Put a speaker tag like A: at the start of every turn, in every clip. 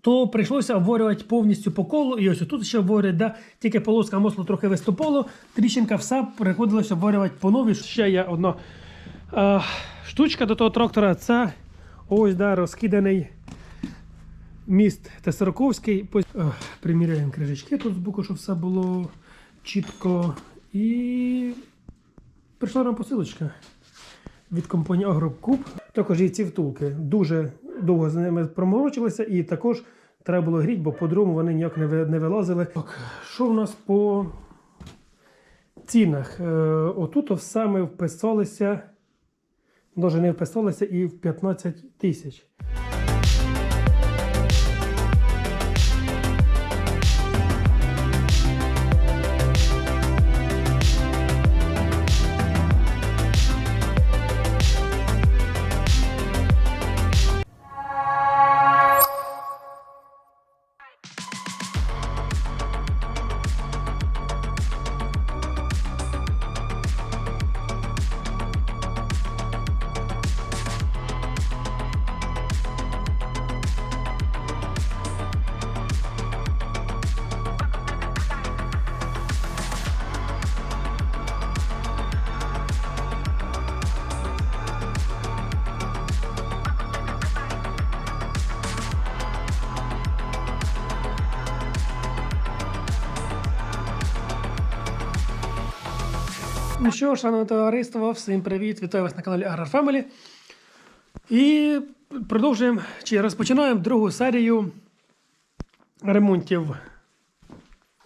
A: то прийшлося обворювати повністю по колу. І ось тут ще обворюють, да, тільки полоска мослу трохи виступало, тріщинка все приходилося обворювати по новій. Ще є одна е, штучка до того трактора. Це ось да, розкиданий міст Тесароковський. Е, Приміряємо крижечки тут збоку, щоб все було чітко. І прийшла нам посилочка від компанії Агрокуб. Також і ці втулки дуже довго за ними проморочилися, і також треба було гріти, бо по-другому вони ніяк не вилазили. Так, що в нас по цінах? Е, отут все ми вписалися, навіть не вписалися і в 15 тисяч. Ну що, шановне товариство, всім привіт! Вітаю вас на каналі Agrar Family. І продовжуємо чи розпочинаємо другу серію ремонтів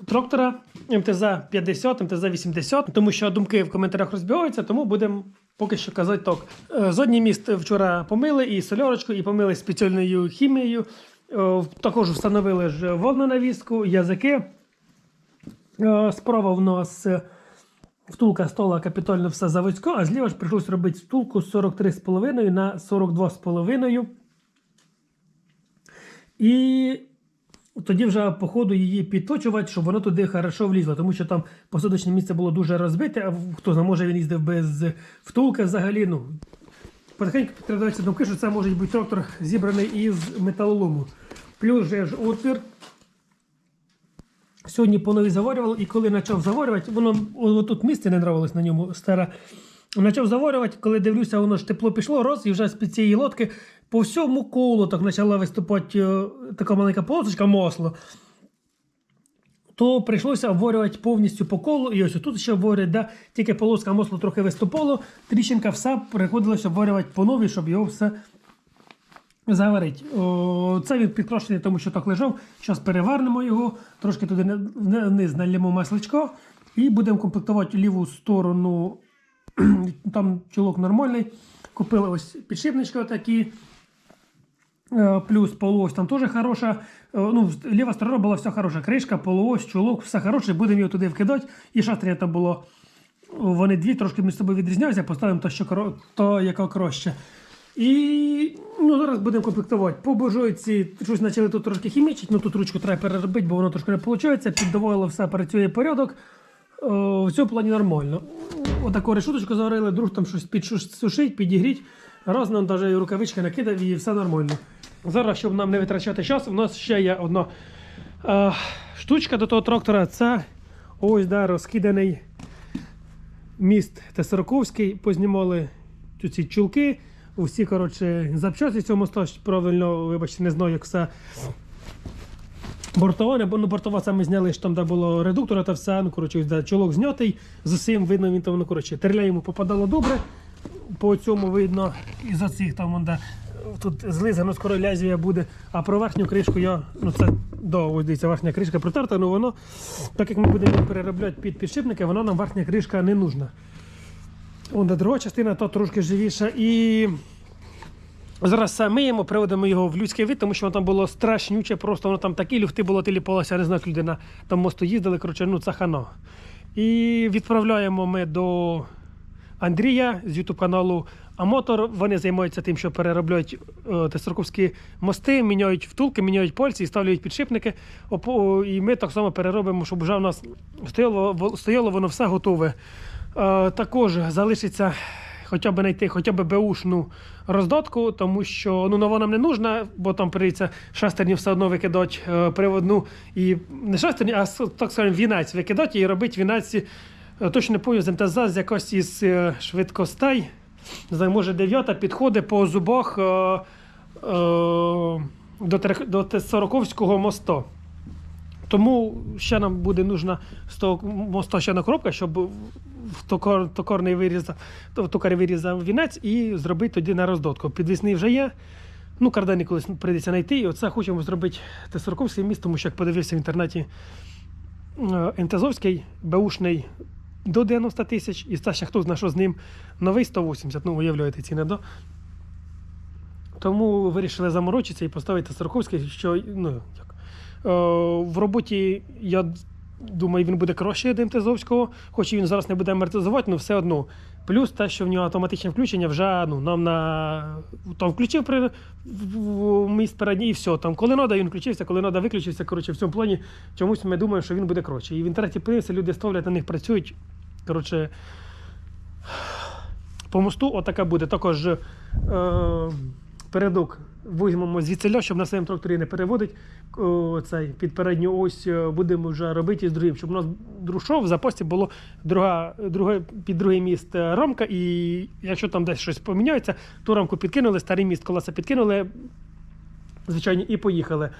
A: трактора МТЗ 50, МТЗ 80, тому що думки в коментарях розбігаються, тому будемо поки що казати так. Е, Задній міст вчора помили і солярочку, і помили спеціальною хімією. Е, Також встановили ж вогненавіску, язики. Е, Справа в нас втулка стола капітально все заводська, а зліва ж прийшлось робити втулку з 43,5 на 42,5. І тоді вже по ходу її підточувати, щоб воно туди хорошо влізло, тому що там посадочне місце було дуже розбите, а хто знає, може він їздив без втулки взагалі. Ну, потихеньку підкрадаються думки, що це може бути трактор зібраний із металолому. Плюс же ж отвір. Сьогодні по новій заварював, і коли почав заварювати, воно о- тут місце не нравилось на ньому старе. Почав заварювати, коли дивлюся, воно ж тепло пішло, роз, і вже з під цієї лодки по всьому колу так почала виступати е, така маленька полосочка масло. То прийшлося обворювати повністю по колу. І ось тут ще обворюють, да, тільки полоска масло трохи виступало, тріщинка все приходилося обворювати по новій, щоб його все заварить. О, це він підкрошений, тому що так лежав. Зараз перевернемо його, трошки туди вниз налємо масличко і будемо комплектувати ліву сторону. Там чолок нормальний. Купили ось підшипнички отакі. Е, Плюс полуось там теж хороша. Е, Ну, ліва сторона була вся хороша. Кришка, полуось, чулок, все хороше. Будемо його туди вкидати. І шатрія там було. Вони дві трошки між собою відрізняються, поставимо то, що то, яка краще. І ну, зараз будемо комплектувати. По буржуйці щось почали тут трошки хімічити, ну тут ручку треба переробити, бо воно трошки не виходить. Піддоволило все, працює порядок. О, в цьому плані нормально. Отаку решуточку заварили, друг там щось підсушить, підігріть. Раз нам навіть рукавички накидав і все нормально. Зараз, щоб нам не витрачати час, у нас ще є одна е, штучка до того трактора. Це ось да, розкиданий міст Тесароковський. Познімали ці чулки. Усі, коротше, запчасті цього моста, правильно, вибачте, не знаю, як все Бортова, не бо ну, бортова саме зняли, що там де було редуктора та все. Ну, коротше, ось, да, чолок знятий, з усім видно, він там, ну, коротше, терля йому попадало добре. По цьому видно, із оцих там, вон, де, тут злизано, скоро лязія буде. А про верхню кришку я, ну це, да, ось дивіться, верхня кришка протерта, ну воно, так як ми будемо переробляти під підшипники, воно нам верхня кришка не нужна. Вон, друга частина, то трошки живіша. І Зараз миємо, приводимо його в людський вид, тому що воно там було страшнюче, просто воно там такі люфти було тіліпалося, я не знаю, людина там мосту їздили, коротше, ну це хано. І відправляємо ми до Андрія з YouTube каналу Амотор. Вони займаються тим, що переробляють е, тестроковські мости, міняють втулки, міняють пальці і ставлять підшипники. І ми так само переробимо, щоб вже в нас стояло, стояло воно все готове. Е, також залишиться хоча б знайти хоча б беушну роздатку, тому що ну, нова нам не нужна, бо там прийдеться шестерні все одно викидати е, приводну і не шестерні, а так скажемо, вінець викидати і робити вінець. е, Точно не пам'ятаю, з МТЗ з якось із швидкостей. Може дев'ята підходить по зубах е, е, до, до Т-40 мосту. Тому ще нам буде нужна з того моста ще коробка, щоб в токор, токорний вирізав, в токарі вирізав вінець і зробити тоді на роздотку. Підвісний вже є. Ну, кардани колись прийдеться знайти. І оце хочемо зробити Т-40 міст, тому що як подивився в інтернеті е, МТЗовський, беушний до 90 тисяч, і ще хто знає, з ним новий 180, ну, уявляєте ціни, да? Тому вирішили заморочитися і поставити Сороковський, що ну, як, е, в роботі, я думаю, він буде краще від МТЗовського, хоч і він зараз не буде амортизувати, але все одно. Плюс те, що в нього автоматичне включення вже ну, нам на там включив при міст передній і все. Там, коли треба, він включився, коли треба, виключився. Коротше, в цьому плані чомусь ми думаємо, що він буде краще. І в інтернеті подивився, люди ставлять на них працюють. Коротше, по мосту отака буде. Також е, передок візьмемо звідсиля, щоб на своєму тракторі не переводить цей, під передню ось е, будемо вже робити з другим, щоб у нас друшов, в запасі було друга, друге, під другий міст е, рамка, і якщо там десь щось поміняється, ту рамку підкинули, старий міст колеса підкинули, звичайно, і поїхали.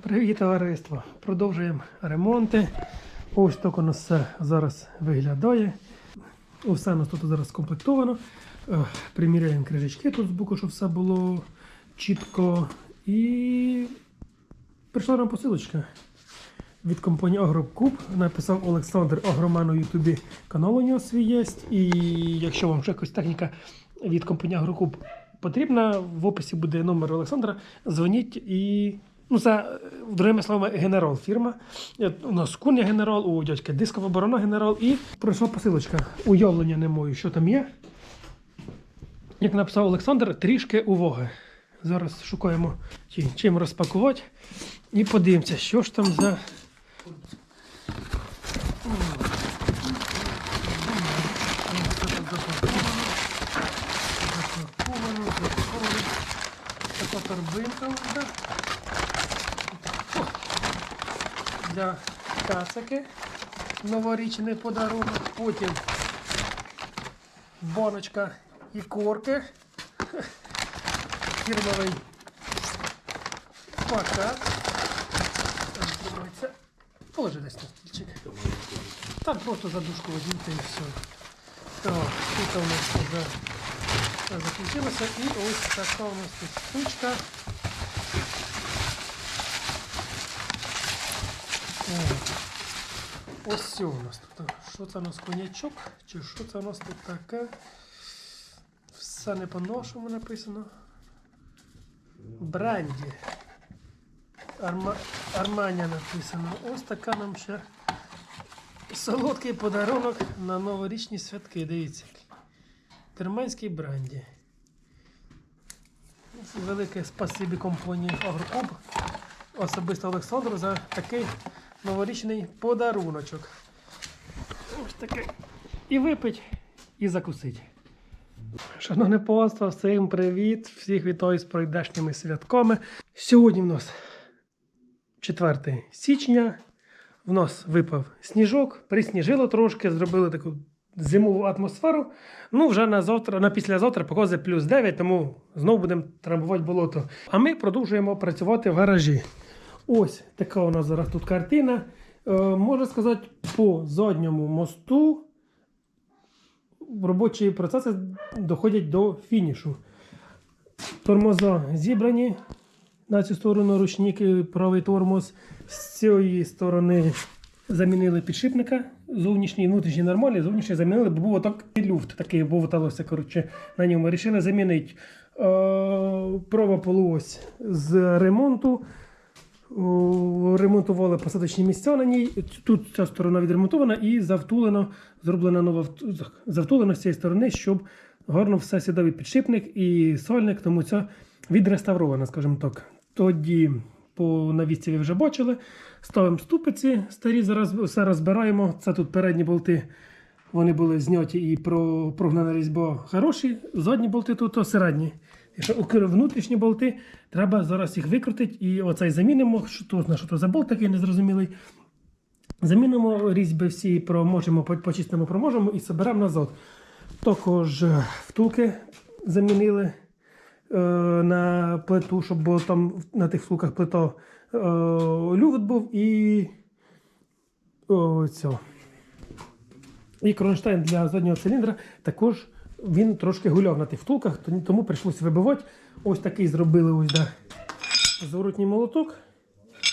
A: Привіт, товариство! Продовжуємо ремонти. Ось так у нас зараз виглядає. Усе у нас тут зараз скомплектовано. Приміряємо крижечки тут збоку, щоб все було чітко. І прийшла нам посилочка від компанії Агрокуб. Написав Олександр Агроман у Ютубі канал у нього свій є. І якщо вам ще якась техніка від компанії Агрокуб потрібна, в описі буде номер Олександра. Дзвоніть і. Ну, це, е, другими словами, генерал фірма. Е, У нас куня генерал, у дядька дискова оборона генерал. І пройшла посилочка. Уявлення не маю, що там є. Як написав Олександр, трішки уваги. Зараз шукаємо чим розпакувати і подивимося, що ж там за. Така торбинка. Для кацики. Новорічний подарунок. Потім баночка і корки. Фірмовий плакат. Там тримається. Положи десь на стільчик. Там просто задушку візьміть і все. Так, тут у нас вже все закінчилося. І ось така у нас тут штучка. О, Ось все у нас тут. Що це у нас конячок? Чи що це у нас тут таке? Все не по-нашому написано. Бренді. Арма... Арманя написано. Ось така нам ще солодкий подарунок на новорічні святки. Дивіться. Терманський бренді. Велике спасибі компанії Агрокуб. Особисто Олександру за такий новорічний подаруночок. Ось таке. І випить, і закусить. Шановне панство, всім привіт! Всіх вітаю з пройдешніми святками. Сьогодні в нас 4 січня. В нас випав сніжок, присніжило трошки, зробили таку зимову атмосферу. Ну, вже на завтра, на післязавтра показує плюс 9, тому знову будемо трамбувати болото. А ми продовжуємо працювати в гаражі. Ось така у нас зараз тут картина. Е, можна сказати, по задньому мосту робочі процеси доходять до фінішу. Тормоза зібрані на цю сторону ручники, правий тормоз. З цієї сторони замінили підшипника. Зовнішній і внутрішній нормальний, зовнішній замінили, бо був отак і люфт такий бовталося на ньому. Рішили замінити е, права полуось з ремонту. Ремонтували посадочні місця на ній. Тут ця сторона відремонтована і завтулено, зроблена нова вт- завтулено з цієї сторони, щоб гарно все сідав підшипник, і сольник, тому це відреставровано, скажімо так. Тоді по навісці ви вже бачили. Ставимо ступиці старі, зараз все розбираємо. Це тут передні болти вони були зняті і прогнана різьба хороші. Задні болти тут середні. Якщо внутрішні болти, треба зараз їх викрутити і оцей замінимо. Що то, на що то за болт такий незрозумілий. Замінимо різьби всі, проможемо, по- почистимо, проможемо і соберемо назад. Також е, втулки замінили е, на плиту, щоб було там на тих втулках плита е, люфт був і о, цього. І кронштейн для заднього циліндра також він трошки гуляв на тих втулках, тому прийшлося вибивати. Ось такий зробили ось да, зворотній молоток.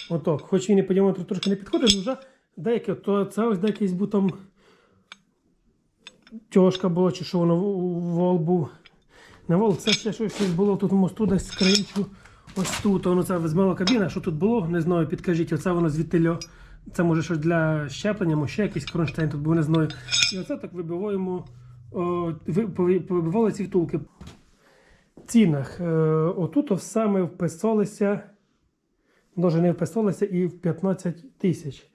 A: Отак. Хоч він і по діаметру трошки не підходить, але вже деякі, то це ось деякий був там тяжка була, чи що воно вол був. Не вол, це ще щось було тут мосту десь скринчу. Ось тут воно це змила кабіна. Що тут було? Не знаю, підкажіть. Оце воно звідти. Це може щось для щеплення, може ще якийсь кронштейн тут був, не знаю. І оце так вибиваємо, о, ви- повибивали ці втулки. В цінах. Е, отут саме вписалися, може не вписалися і в 15 тисяч.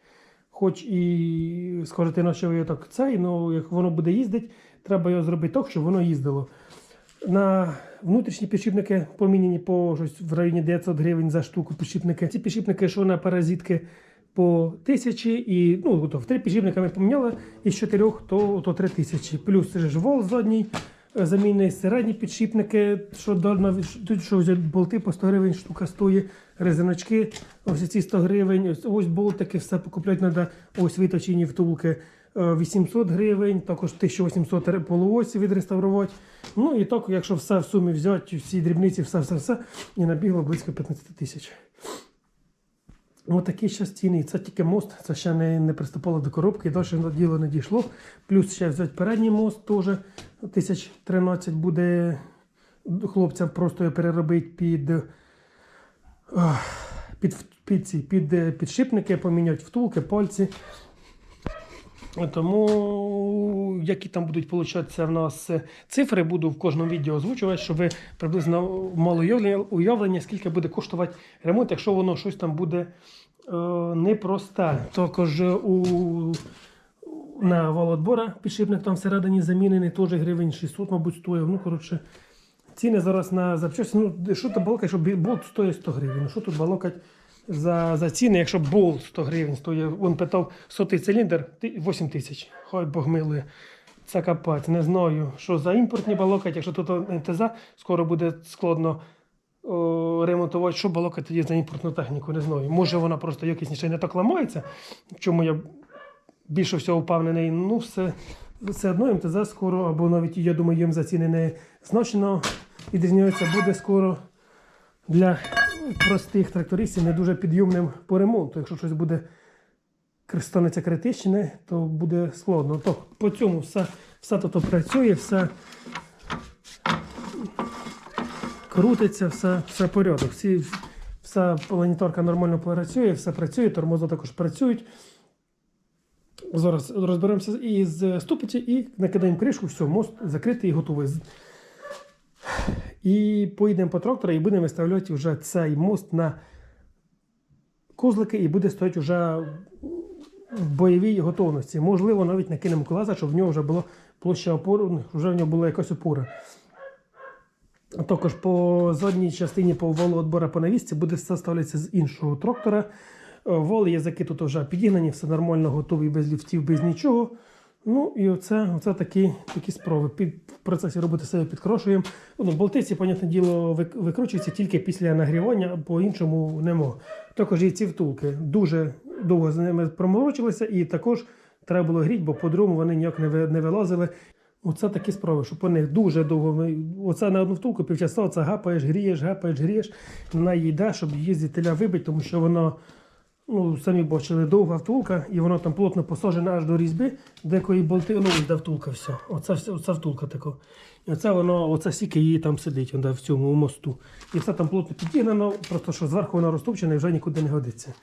A: Хоч і скажете, на що я так цей, ну як воно буде їздити, треба його зробити так, щоб воно їздило. На внутрішні підшипники поміняні по щось в районі 900 гривень за штуку підшипники. Ці підшипники, що на паразитки по тисячі, і ну, то в три підшипника ми поміняли, із чотирьох то, то три тисячі. Плюс ж вол задній, е, замінний середні підшипники, що до- що болти по 100 гривень штука стоїть, резиночки, ось ці 100 гривень, ось, ось болтики, все покупляти треба, ось виточені втулки. е, 800 гривень, також 1800 ре- полуосі відреставрувати. Ну і так, якщо все в сумі взяти, всі дрібниці, все, все, все, і набігло близько 15 тисяч. Ось такі ще стіни. Це тільки мост, це ще не, не приступало до коробки, далі на діло не дійшло. Плюс ще взяти передній мост теж 1013 буде хлопцям просто його переробити під, під, під, під, під е, підшипники, поміняти втулки, пальці. Тому які там будуть получатися в нас е, цифри, буду в кожному відео озвучувати, щоб ви приблизно мали уявлення, скільки буде коштувати ремонт, якщо воно щось там буде е, непросте. Також е, у на володбора підшипник там всередині замінений, теж гривень 600, мабуть, стоїв. Ну, коротше, ціни зараз на запчасті. Ну, що то балакать, що болт стоїть 100 гривень. Що тут балакать за, за ціни, якщо болт 100 гривень стоїть, він питав сотий циліндр 8 тисяч. Хай Бог милує. Це капець. Не знаю, що за імпортні балакать, якщо тут НТЗ, скоро буде складно о, ремонтувати, що балакати тоді за імпортну техніку, не знаю. Може вона просто якісніше не так ламається, чому я більше всього впевнений. Ну, все, все одно МТЗ скоро, або навіть я думаю, їм за ціни не значно відрізняється, буде скоро для простих трактористів не дуже підйомним по ремонту. Якщо щось буде станеться критичне, то буде складно. То по цьому все, все тут працює, все крутиться, все, все порядок. Всі, вся планеторка нормально працює, все працює, тормоза також працюють. Зараз розберемося із ступиці і накидаємо кришку, все, мост закритий і готовий. І поїдемо по трактора і будемо виставляти вже цей мост на козлики і буде стояти вже в бойовій готовності. Можливо, навіть накинемо колеса, щоб в нього вже була площа опори, ну, вже в нього була якась опора. Також по задній частині по валу відбора по навісці буде все ставлятися з іншого трактора. Воли язики тут вже підігнані, все нормально, готові без ліфтів, без нічого. Ну і оце, оце такі, такі справи. Під, в процесі роботи себе підкрошуємо. Ну, болтиці, понятне діло, вик- викручуються тільки після нагрівання, по-іншому нема. Також і ці втулки дуже довго з ними проморочилися, і також треба було гріти, бо по-другому вони ніяк не, не вилазили. Оце такі справи, що по них дуже довго. Оце на одну втулку півчаса оце гапаєш, грієш, гапаєш, грієш. Вона їде, щоб її звідтиля вибити, тому що воно, ну, самі бачили, довга втулка, і воно там плотно посажене аж до різьби, декої болти, ну, де втулка все. Оце, все- оце втулка така. І оце воно, оце сіки її там сидить, в цьому мосту. І все там плотно підігнано, просто що зверху воно розтопчене і вже нікуди не годиться.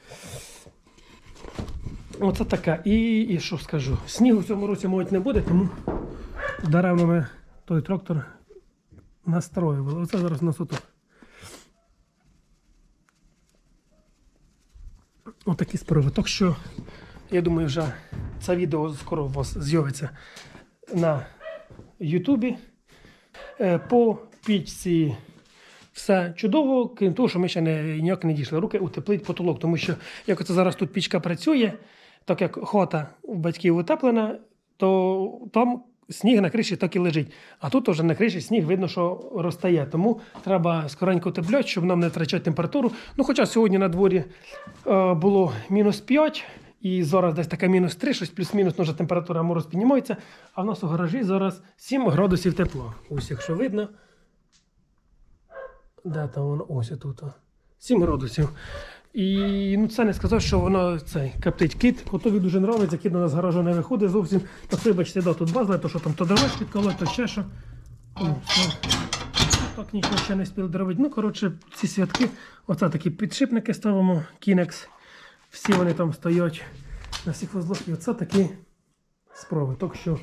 A: Оце така. І, і що скажу? Снігу в цьому році, мабуть, не буде, тому даремно ми той трактор настроювали. Оце зараз нас Отакі справи. Так що, я думаю, вже це відео скоро у вас з'явиться на Ютубі. Е, По пічці все чудово, крім того, що ми ще не, ніяк не дійшли руки утеплить потолок, тому що як це зараз тут пічка працює, так як хота у батьків утеплена, то там сніг на криші так і лежить. А тут вже на криші сніг видно, що розтає. Тому треба скоренько утепляти, щоб нам не втрачати температуру. Ну, хоча сьогодні на дворі е, було мінус 5, і зараз десь така мінус 3, щось плюс-мінус, ну, вже температура мороз піднімається, а в нас у гаражі зараз 7 градусів тепла. Ось якщо видно. Де там воно? Ось тут. 7 градусів. І ну, це не сказав, що воно цей каптить кит. Котові дуже подобається, кіт у нас з гаражу не виходить зовсім. Так, вибачте, да, тут базла, то що там то дрова підколоть, то ще що. О. Так нічого ще не спіли доробити. Ну, коротше, ці святки, оце такі підшипники ставимо, Кінекс. Всі вони там стоять на всіх вузлах. І оце такі справи. Так що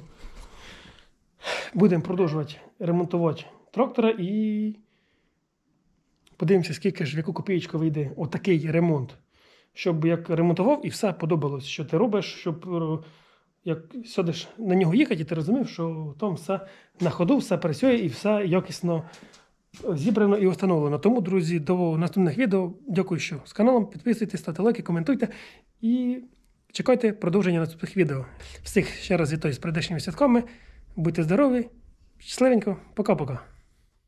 A: будемо продовжувати ремонтувати трактора і подивимося, скільки ж в яку копієчку вийде отакий ремонт. Щоб як ремонтував і все подобалось, що ти робиш, щоб е, як сядеш на нього їхати, і ти розумів, що там все на ходу, все працює і все якісно зібрано і встановлено. Тому, друзі, до наступних відео. Дякую, що з каналом. Підписуйтесь, ставте лайки, коментуйте і чекайте продовження наступних відео. Всіх ще раз вітаю з прийдешніми святками. Будьте здорові, щасливенько, пока-пока.